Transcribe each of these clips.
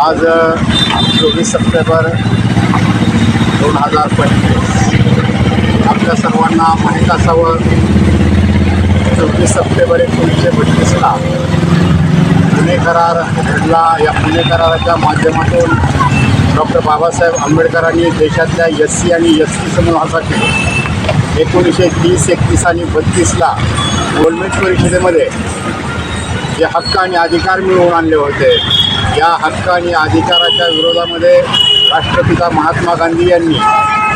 आज चोवीस सप्टेंबर दोन हजार पंचवीस. आपल्या सर्वांना माहीत असावं चोवीस सप्टेंबर एकोणीसशे बत्तीसला पुणे करार घडला. या पुणे कराराच्या माध्यमातून डॉक्टर बाबासाहेब आंबेडकरांनी देशातल्या एस सी आणि एस टी समूहासाठी एकोणीसशे तीस एकतीस आणि बत्तीसला गोलमेज परिषदेमध्ये जे हक्क आणि अधिकार मिळवून आणले होते. या हक्क आणि अधिकाराच्या विरोधामध्ये राष्ट्रपिता महात्मा गांधी यांनी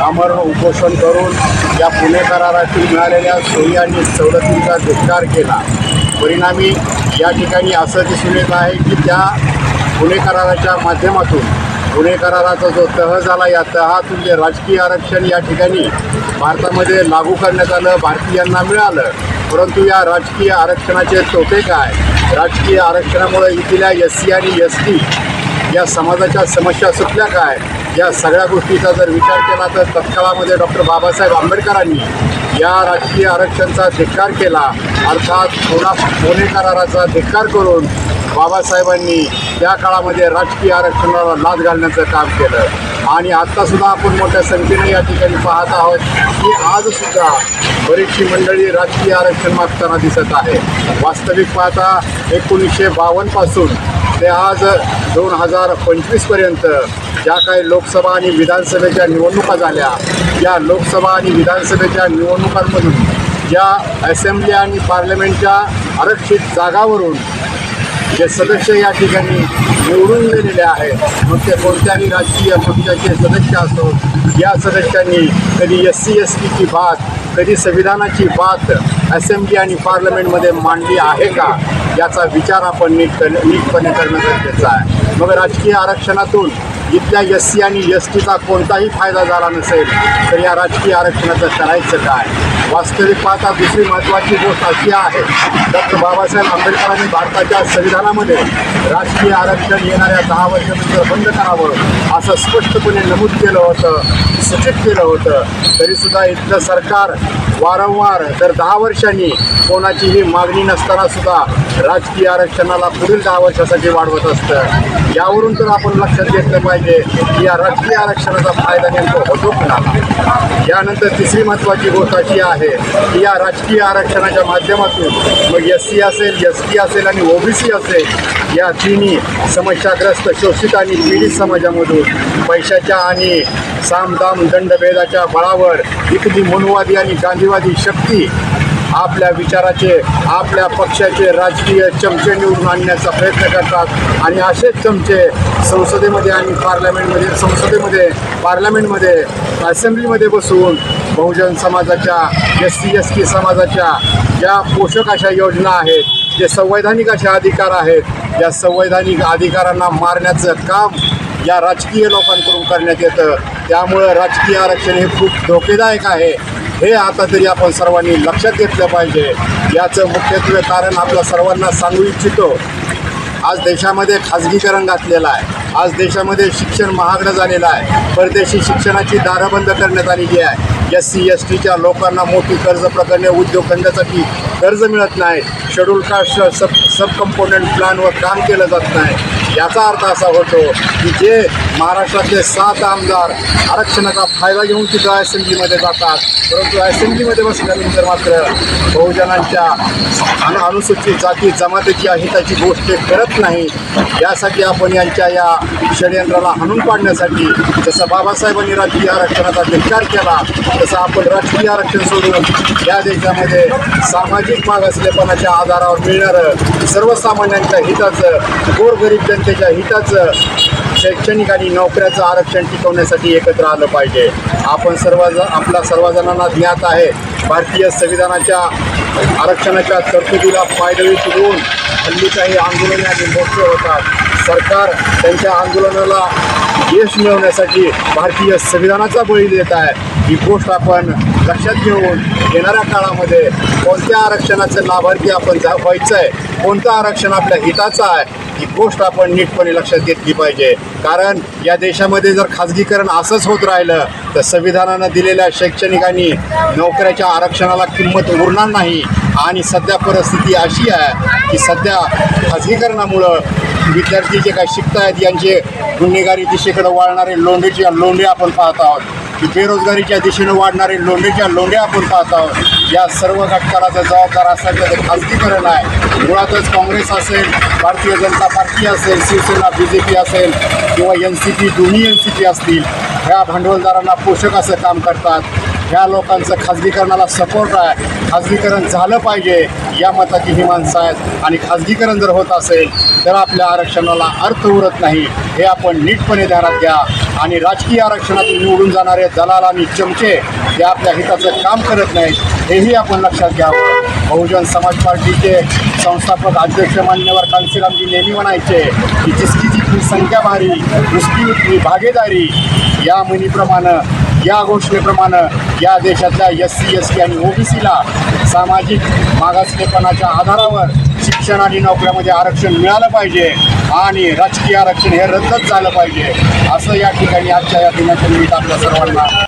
अमर उपोषण करून या पुणे करारातील मिळालेल्या सोयी आणि सवलतींचा धिक्कार केला. परिणामी या ठिकाणी असं दिसून येत आहे की त्या पुणे कराराच्या माध्यमातून पुणे कराराचा जो तह झाला या तहातून जे राजकीय आरक्षण या ठिकाणी भारतामध्ये लागू करण्यात आलं भारतीयांना मिळालं परंतु या राजकीय आरक्षणाचे तोटे काय? राजकीय आरक्षणामुळे इथल्या एस सी आणि एस टी या समाजाच्या समस्या सुटल्या काय? या सगळ्या गोष्टीचा जर विचार केला तर तत्काळामध्ये डॉक्टर बाबासाहेब आंबेडकरांनी या राजकीय आरक्षणाचा धिक्कार केला. अर्थात पुन्हा पुणे कराराचा धिक्कार करून बाबासाहेबांनी त्या काळामध्ये राजकीय आरक्षणाला लाद घालण्याचं काम केलं. आणि आत्तासुद्धा आपण मोठ्या संख्येने या ठिकाणी पाहत आहोत की आजसुद्धा बरीचशी मंडळी राजकीय आरक्षण मागताना दिसत आहे. वास्तविक पाहता एकोणीसशे बावन्नपासून ते आज दोन हजार पंचवीसपर्यंत ज्या काही लोकसभा आणि विधानसभेच्या निवडणुका झाल्या या लोकसभा आणि विधानसभेच्या निवडणुकांमधून ज्या असेंब्ली आणि पार्लमेंटच्या आरक्षित जागावरून जे सदस्य या ठिकाणी निवडून गेलेले आहेत मग ते कोणत्याही राजकीय पक्षाचे सदस्य असो या सदस्यांनी कधी एस सी एस टीची बात कधी संविधानाची बात असेंब्ली आणि पार्लमेंटमध्ये मांडली आहे का याचा विचार आपण नीट नीटपणे करणं गरजेचं आहे. मग राजकीय आरक्षणातून इथल्या एस सी आणि एस टीचा कोणताही फायदा झाला नसेल तर या राजकीय आरक्षणाचं करायचं काय? वास्तविक पाहता दुसरी महत्त्वाची गोष्ट अशी आहे डॉक्टर बाबासाहेब आंबेडकरांनी भारताच्या संविधानामध्ये राजकीय आरक्षण येणाऱ्या दहा वर्षानंतर बंद करावं असं स्पष्टपणे नमूद केलं होतं सूचित केलं होतं. तरीसुद्धा इथलं सरकार वारंवार दर दहा वर्षांनी कोणाचीही मागणी नसताना सुद्धा राजकीय आरक्षणाला पुढील दहा वर्षासाठी वाढवत असतं. यावरून तर आपण लक्षात घेतलं पाहिजे की या राजकीय आरक्षणाचा फायदा नेमका होतो कुणाला यानंतर तिसरी महत्त्वाची गोष्ट अशी आहे की या राजकीय आरक्षणाच्या माध्यमातून मग एस सी असेल एस टी असेल आणि ओबीसी असेल या तिन्ही समस्याग्रस्त शोषित आणि पीडित समाजामधून पैशाच्या आणि सामदाम दंडभेदाच्या बळावर इथली मनवादी आणि गांधीवादी शक्ती आपल्या विचाराचे आपल्या पक्षाचे राजकीय चमचे निवडून आणण्याचा प्रयत्न करतात. आणि असेच चमचे संसदेमध्ये आणि पार्लमेंटमध्ये संसदेमध्ये पार्लमेंटमध्ये असेंब्लीमध्ये बसून बहुजन समाजाच्या एस सी एस टी समाजाच्या ज्या पोषक अशा योजना आहेत जे संवैधानिक असे अधिकार आहेत या संवैधानिक अधिकारांना मारण्याचं काम या राजकीय लोकांकडून करण्यात येतं. त्यामुळं राजकीय आरक्षण हे खूप धोकेदायक आहे. हे आता तरी आपण सर्वांनी लक्षात घेतलं पाहिजे. याचं मुख्यत्वे कारण आपल्या सर्वांना सांगू इच्छितो. आज देशामध्ये खाजगीकरण घातलेलं आहे. आज देशामध्ये शिक्षण महागडं झालेलं आहे. परदेशी शिक्षणाची दारं बंद करण्यात आलेली आहे. एस सी एस टीच्या लोकांना मोठी कर्ज प्रकरणे उद्योगधंद्यासाठी कर्ज मिळत नाही. Schedule caste sub sub component प्लॅनवर काम केलं जात नाही. याचा अर्थ असा होतो की जे महाराष्ट्रातले सात आमदार आरक्षणाचा फायदा घेऊन तिथं असेंब्लीमध्ये जातात परंतु असेंब्लीमध्ये बसल्यानंतर मात्र बहुजनांच्या अनु अनुसूचित जाती जमातीची हिताची गोष्ट करत नाही. यासाठी आपण यांच्या या षडयंत्राला हाणून पाडण्यासाठी जसं बाबासाहेबांनी राजकीय आरक्षणाचा धिक्कार केला तसं आपण राजकीय आरक्षण सोडून या देशामध्ये सामाजिक मागासलेपणाच्या आधारावर मिळणारं सर्वसामान्यांच्या हिताचं गोरगरीब जनतेच्या हिताचं शैक्षणिक आणि नोकऱ्याचं आरक्षण टिकवण्यासाठी एकत्र आलं पाहिजे. आपण सर्व आपल्या सर्वजणांना ज्ञात आहे भारतीय संविधानाच्या आरक्षणाच्या तरतुदीला पायदळी तुडवून हल्ली काही आंदोलने आणि मोर्चे होतात. सरकार त्यांच्या आंदोलनाला यश मिळवण्यासाठी भारतीय संविधानाचा बळी देत आहे. ही गोष्ट आपण लक्षात घेऊन येणाऱ्या काळामध्ये कोणत्या आरक्षणाचे लाभार्थी आपण जा व्हायचं आहे कोणतं आरक्षण आपल्या हिताचं आहे ही गोष्ट आपण नीटपणे लक्षात घेतली पाहिजे. कारण या देशामध्ये जर खाजगीकरण असंच होत राहिलं तर संविधानानं दिलेल्या शैक्षणिक आणि नोकऱ्याच्या आरक्षणाला किंमत उरणार नाही. आणि सध्या परिस्थिती अशी आहे की सध्या खाजगीकरणामुळं विद्यार्थी जे काही शिकत आहेत यांचे गुन्हेगारी दिशेकडे वाढणारे लोंढेचे लोंढे आपण पाहत आहोत की बेरोजगारीच्या दिशेनं वाढणारे लोंढेच्या लोंढ्या आपण पाहत आहोत या सर्व घटकाला जर जबाबदार असायचं ते खाजगीकरण आहे. मुळातच काँग्रेस असेल भारतीय जनता पार्टी असेल शिवसेना बी जे पी असेल किंवा एन सी पी दोन्ही एन सी पी असतील ह्या भांडवलदारांना पोषक असं काम करतात. ह्या लोकांचं खाजगीकरणाला सपोर्ट आहे. खाजगीकरण झालं पाहिजे या मताची ही माणसं आहेत. आणि खाजगीकरण जर होत असेल तर आपल्या आरक्षणाला अर्थ उरत नाही. हे आपण नीटपणे ध्यानात घ्या. आणि राजकीय आरक्षणातून निवडून जाणारे दलाल आणि चमचे ते आपल्या हिताचं काम करत नाहीत हेही आपण लक्षात घ्यावं. बहुजन समाज पार्टीचे संस्थापक अध्यक्ष मान्यवर कांसीरामजी नेहमी म्हणायचे की जिसकी जितकी संख्या भारी उसकी उतनी भागीदारी या म्हणीप्रमाणे या घोषणेप्रमाणे या देशातल्या एस सी एस टी आणि ओबीसीला सामाजिक मागासलेपणाच्या आधारावर शिक्षण आणि नोकऱ्यामध्ये आरक्षण मिळालं पाहिजे आणि राजकीय आरक्षण हे रद्दच झालं पाहिजे असं या ठिकाणी आजच्या या दिनाच्या निमित्त आपल्या सर्वांना